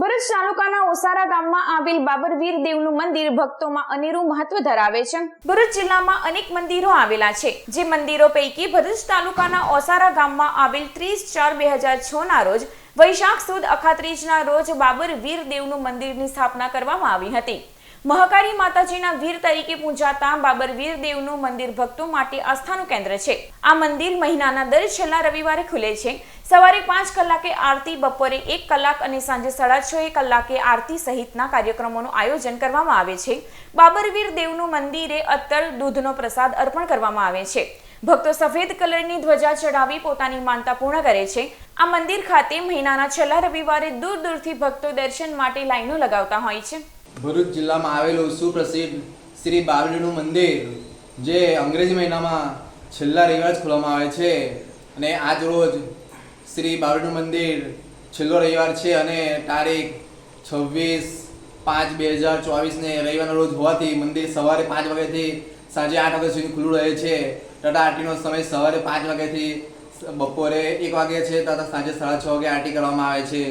ભરૂચ તાલુકાના ઓસારા ગામમાં આવેલ બાબરવીર દેવનું મંદિર ભક્તોમાં અનેરું મહત્વ ધરાવે છે. ભરૂચ જિલ્લામાં અનેક મંદિરો આવેલા છે. જે મંદિરો પૈકી ભરૂચ તાલુકાના ઓસારા ગામમાં આવેલ ત્રીસ ચાર બે હજાર છ ના રોજ વૈશાખ સુદ અખાત્રીજના રોજ બાબરવીર દેવનું મંદિરની સ્થાપના કરવામાં આવી હતી. મહાકાળી માતાજીના વીર તરીકે પૂજાતા બાબર દેવનું મંદિર ભક્તો માટે આસ્થાનું કેન્દ્ર છે. આ મંદિર મહિનાના દર છેલ્લા રવિવારે ખુલે છે. સવારે પાંચ કલાકે આરતી, બપોરે એક કલાક અને સાંજે સાડા છ કલાકે આરતી સહિતના કાર્યક્રમોનું આયોજન કરવામાં આવે છે. બાબરવીર દેવનું મંદિરે અત્તર દૂધનો પ્રસાદ અર્પણ કરવામાં આવે છે. ભક્તો સફેદ કલરની ધ્વજા ચડાવી પોતાની માનતા પૂર્ણ કરે છે. આ મંદિર ખાતે મહિનાના છેલ્લા રવિવારે દૂર દૂરથી ભક્તો દર્શન માટે લાઈનો લગાવતા હોય છે. ભરૂચ જિલ્લામાં આવેલું સુપ્રસિદ્ધ શ્રી બાવલીનું મંદિર, જે અંગ્રેજી મહિનામાં છેલ્લા રવિવાર જ ખોલવામાં આવે છે અને આજ રોજ શ્રી બાવલીનું મંદિર છેલ્લો રવિવાર છે અને તારીખ છવ્વીસ પાંચ બે હજાર ચોવીસને રવિવારના રોજ હોવાથી મંદિર સવારે પાંચ વાગ્યાથી સાંજે આઠ વાગ્યા સુધી ખુલ્લું રહે છે. ટાટા આરટીનો સમય સવારે પાંચ વાગ્યાથી બપોરે એક વાગે છે તથા સાંજે સાડા છ વાગે આરટી કરવામાં આવે છે.